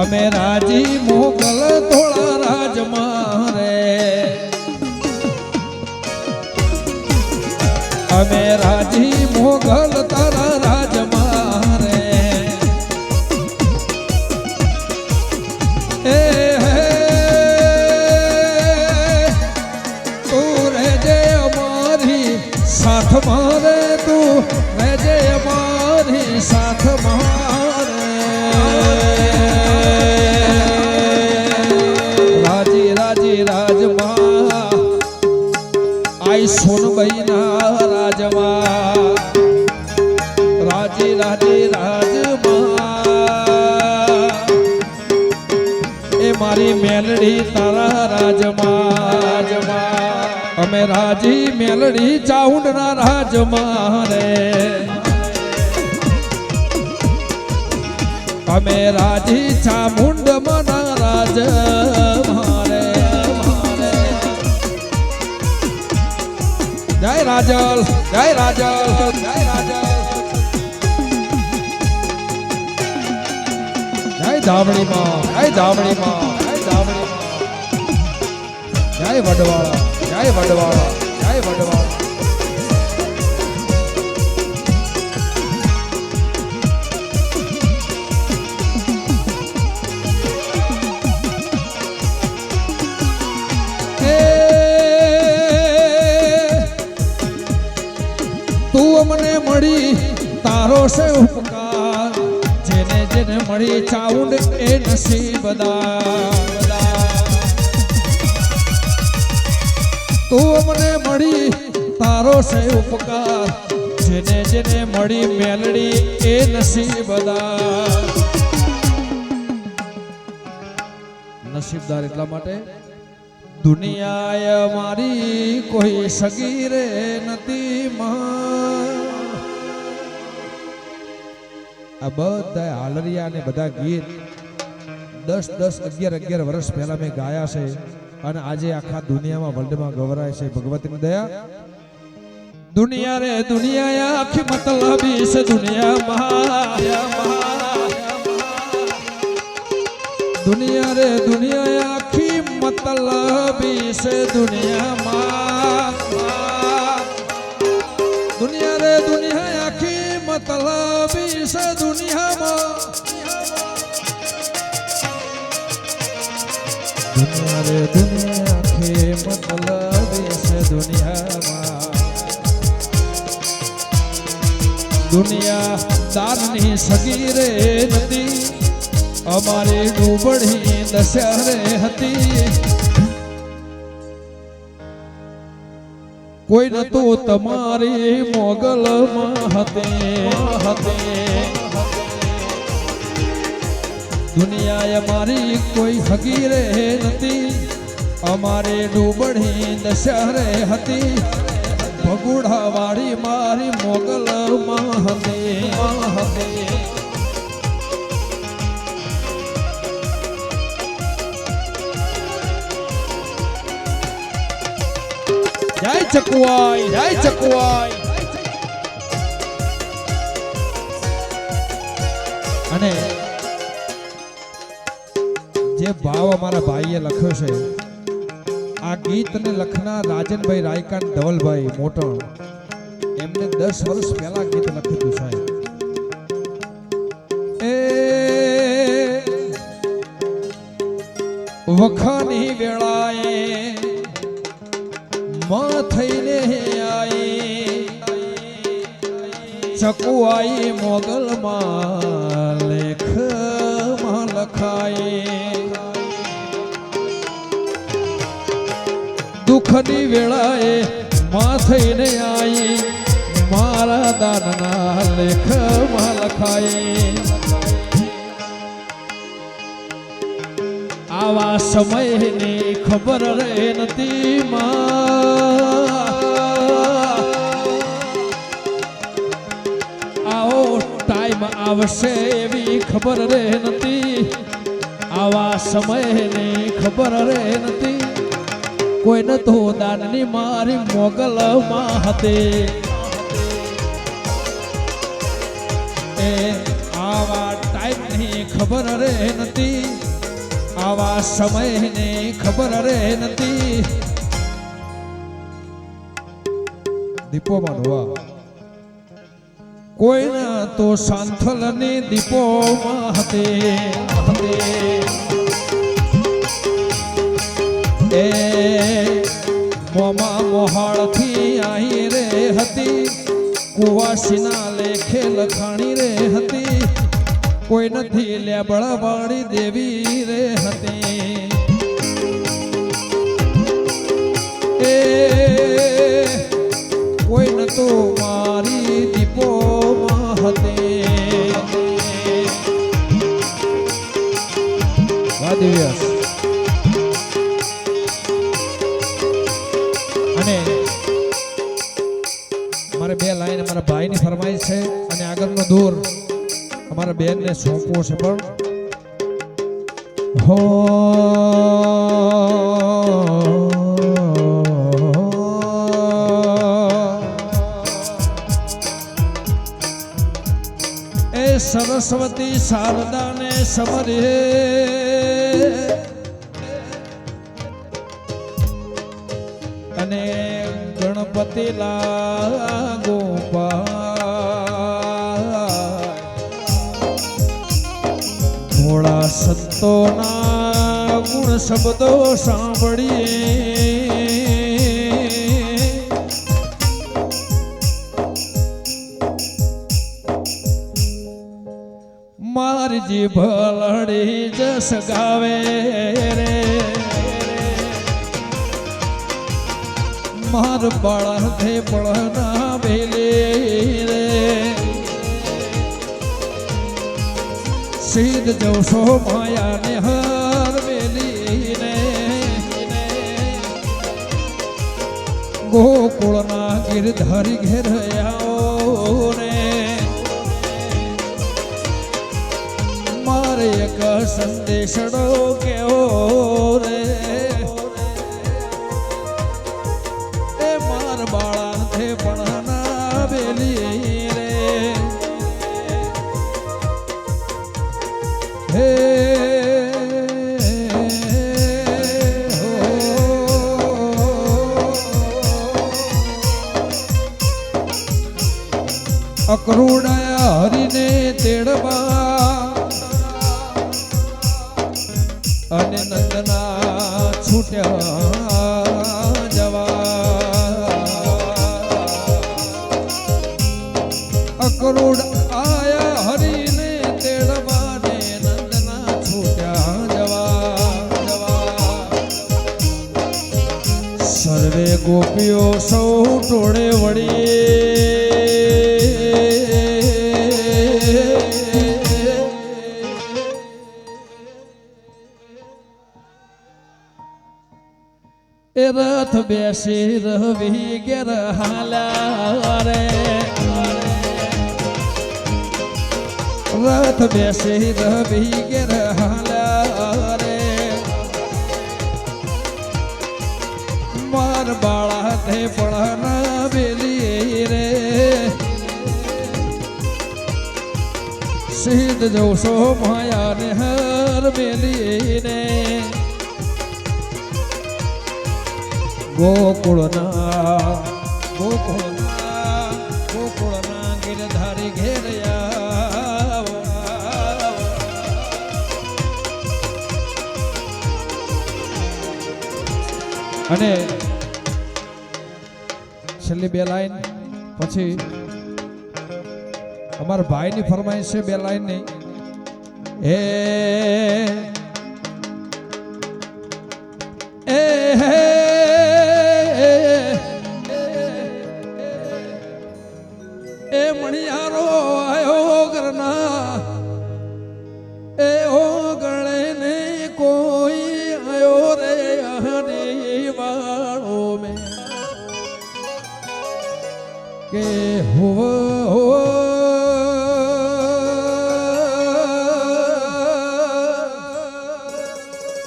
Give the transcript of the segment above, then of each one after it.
અમે રાજી મોગલ થોડા રાજમાં રે. અમે રાજી મોગલ તારા રાજમાં રે. એ હે, તું રહેજે અમારી સાથ મારે તું રહેજે અમારી સાથ આઈ સોનબાઈના રાજમાં રાજી રાજી રાજમાં એ મારી મેલડી તારા રાજમાં રાજમાં અમે રાજી મેલડી ચાઉંડના રાજમાં રે અમે રાજી ચામુંડ મના રાજ જય રાજલ જય રાજલ જય રાજલ. જય ધામણીમાં જય ધામણીમાં જય ધામણીમાં જય વડવાળા જય વડવાળા જય વડવાળા. છે ઉપકાર. જેને જેને મળી ચાઉંડ એ નસીબદાર તું અમને મળી, તારો છે ઉપકાર. જેને જેને મળી મેલડી એ નસીબદાર નસીબદાર એટલા માટે, દુનિયાએ મારી કોઈ સગીરે નથી માં આ બધા હાલરિયા ને બધા ગીત દસ દસ અગિયાર અગિયાર વર્ષ પહેલા મેં ગાયા છે અને આજે આખા દુનિયામાં વર્લ્ડમાં ગવરાય છે. ભગવતની દયા. દુનિયા રે દુનિયા આખી મતલબી દુનિયા રે દુનિયા આખી મતલબી છે. દુનિયામાં આખી છે દુનિયામાં. દુનિયા રે દુનિયા આખી મતલબી છે દુનિયામાં. દુનિયા દાનની સગી રે નથી અમારી ડૂબડી દશરે હતી. કોઈ નતું તમારી મોગલમાં હતે હતે. દુનિયાએ મારી કોઈ હગી રહે નથી અમારી ડૂબડી દશહરે હતી. ભગુડા વાળી મારી મોગલમાં હતી હતી. જય ચકવાઈ જય ચકવાઈ અને જે ભાવ અમારા ભાઈએ લખ્યો છે, આ ગીતને લખનાર રાજનભાઈ રાયકાન ધવલભાઈ મોટણ, એમને દસ વર્ષ પહેલા ગીત લખ્યું સાહેબ. એ વખાની વેળાએ ચકુઆઈ મોગલમાં લેખમાં લખાય. દુઃખની વેળાએ માં થઈને આઈ. મારા દાનના લેખમાં લખાય. આવા સમયની ખબર રહે નથી માં. ટાઈમ આવશે એવી ખબર રે નથી. આવા સમયની ખબર રે નથી. કોઈને તો દાનની મારી મોગલમાં હતી. એ આવા ટાઈમની ખબર રે નથી. આવા સમયની ખબર રે નથી. દીપોમાં ડોવા કોઈના તો સાંથલની દીપોમાં હતી હતી. એ મોમાં મોહાળથી આઈ રે હતી, કુવાસીના લેખે લખાણી રે હતી, કોઈ નથી લેબડા વાળી દેવી રે હતી એ કોઈ નતો દિવ્યાસ અને મારે બે લાઈન અમારા ભાઈની ફરમાઈશ છે અને આગળનો દૂર અમારા બેનને સોંપવો છે પણ. હો સરસ્વતી શારદાને સમરે અને ગણપતિ લાગો ભોળા સંતોના ગુણ શબ્દો સાંભળીએ. મારી જી ભલડી જસ ગાવે રે. માર બાળાને પળના ભેલે રે. સીધ જવશો માયાને હર વેલીને ગોકુળના ગિરધારી ઘેર આવો રે. મારે એક સંદેશડો કેવો રે. પણ ના બેલી રે. હે અકરુડા હરીને તેડવા અને નંદના છૂટ્યા. અકરુડ આયા હરીને તેડવા ને નંદના છૂટ્યા જવા. જવા સર્વે ગોપીઓ સૌ ટોળે વળી. રથ બેસી રવિ ગેર હાલા રે. રથ બેસી રવિ ઘેર હાલા રે. માર બાળા તે પણ બેલી રે. સિદ્ધ જોશો માયા ને હર બેલી ને ગોકુળના ગોકુળના અને છેલ્લી બે લાઈન પછી અમારા ભાઈની ફરમાઈશ છે બે લાઈનની. એ હુવ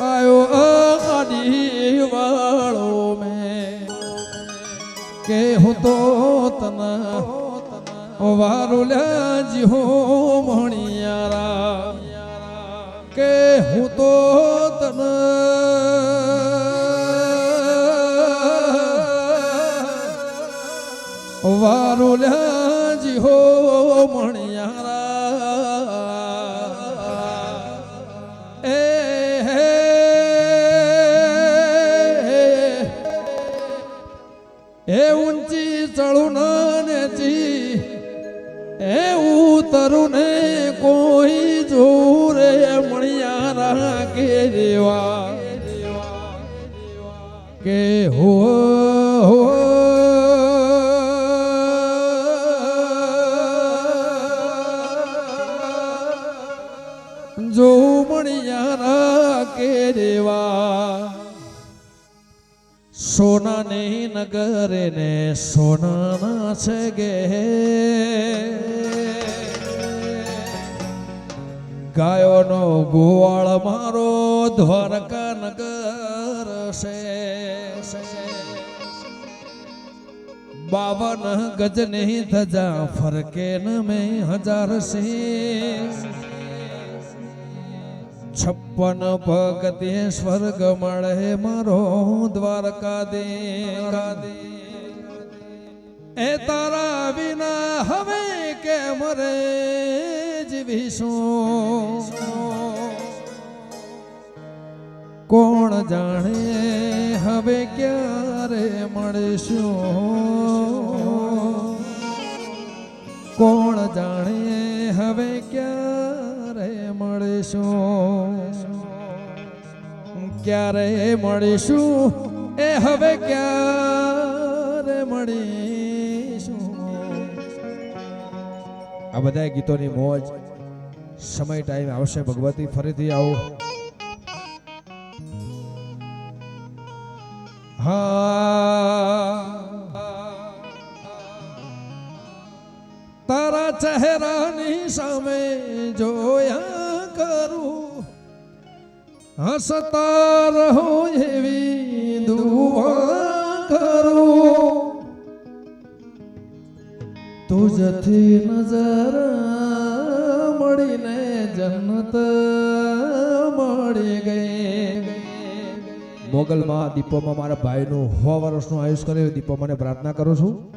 આયો આડી વાળો મે કે હું તો તના વારુલ્યા જી હો મણિયારા. કે હું તો તને વારુલ્યા જી હો મણિયારા જો મણિયારા કે દેવા સોનાને નગરે ને સોનાના છે ગે. ગાયોનો ગોવાળ મારો દ્વારકા નગર છે. બાવન ગજની ધજા ફરકે ન મેં હજાર છે. છપ્પન ભગતે સ્વર્ગ મળે મારો દ્વારકા દે એ તારા વિના હવે કે મરે જીવીશું કોણ જાણે હવે ક્યારે મળીશું કોણ જાણે હવે ક્યારે મળીશું ક્યારે મળીશું? એ હવે ક્યારે મળીશું? આ બધા ગીતોની મોજ સમય ટાઈમ આવશે. ભગવતી ફરીથી આવો. હા. તારા ચહેરાની સામે જોયા હસતા રહો એવી દુઆ કરો. તુજથી નજર મળીને જન્નત મળી ગઈ. મોગલમાં દીપોમાં મારા ભાઈનું સો વર્ષનું આયુષ કર્યું. દીપો મને પ્રાર્થના કરું છું.